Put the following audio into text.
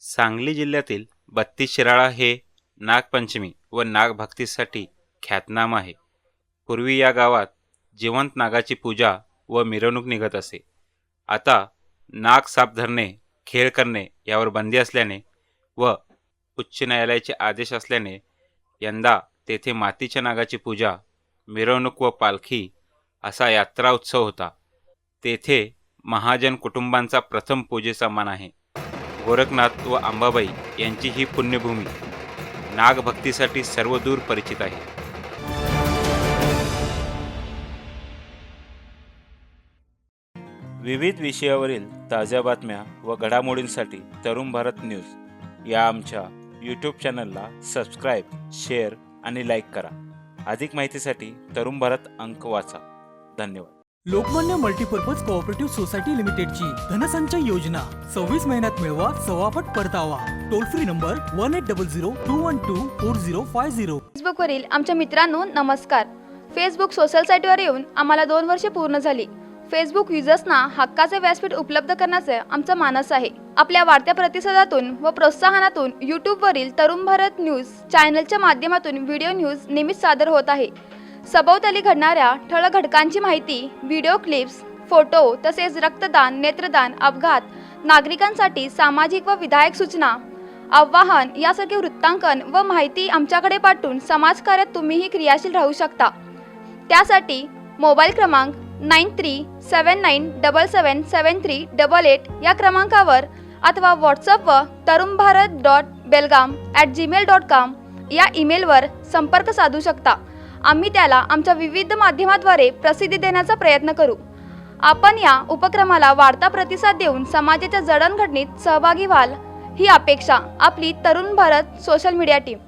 सांगली जिल्ह्यातील बत्तीस शिराळा हे नागपंचमी व नागभक्तीसाठी ख्यातनाम आहे. पूर्वी या गावात जिवंत नागाची पूजा व मिरवणूक निघत असे. आता नाग साप धरणे खेळ करणे यावर बंदी असल्याने व उच्च न्यायालयाचे आदेश असल्याने यंदा तेथे मातीच्या नागाची पूजा मिरवणूक व पालखी असा यात्रा उत्सव होता. तेथे महाजन कुटुंबांचा प्रथम पूजेचा मान आहे. गोरखनाथ व अंबाबाई यांची ही पुण्यभूमी नागभक्तीसाठी सर्वदूर परिचित आहे. विविध विषयावरील ताज्या बातम्या व घडामोडींसाठी तरुण भारत न्यूज या आमच्या यूट्यूब चॅनलला सबस्क्राईब शेअर आणि लाईक करा. अधिक माहितीसाठी तरुण भारत अंक वाचा. धन्यवाद. लोकमान्य मल्टीपर्पज कोऑपरेटिव्ह सोसायटी लिमिटेडची धनसंचय योजना. सव्वीस महिन्यात मिळवा सवापट परतावा. Toll free number one eight double zero two one two four zero five zero फेसबुकवरील आमच्या मित्रांनो नमस्कार. फेसबुक सोशल साईटवर येऊन आम्हाला दोन वर्षे पूर्ण झाली. फेसबुक युजर्सना हक्काचे व्यासपीठ उपलब्ध करण्याचे आमचा मानस आहे. आपल्या वाढत्या प्रतिसादातून व प्रोत्साहनातून यूट्यूबवरील तरुण भारत न्यूज चॅनलच्या माध्यमातून व्हिडिओ न्यूज नियमित सादर होत आहे. सभोवताली घडणाऱ्या ठळक घटकांची माहिती व्हिडिओ क्लिप्स फोटो तसेच रक्तदान नेत्रदान अपघात नागरिकांसाठी सामाजिक व विधायक सूचना आव्हान यासारखे वृत्तांकन व माहिती आमच्याकडे पाठवून समाजकार्यात तुम्हीही क्रियाशील राहू शकता. त्यासाठी मोबाईल क्रमांक nine three seven nine double seven seven three double eight या क्रमांकावर अथवा व्हॉट्सअप व Tarun Bharat dot Belgaum at Gmail dot com या ईमेलवर संपर्क साधू शकता. आम्ही त्याला आमच्या विविध माध्यमाद्वारे प्रसिद्धी देण्याचा प्रयत्न करू. आपण या उपक्रमाला वाढता प्रतिसाद देऊन समाजाच्या जडणघडणीत सहभागी व्हाल ही अपेक्षा आपली Tarun Bharat social media team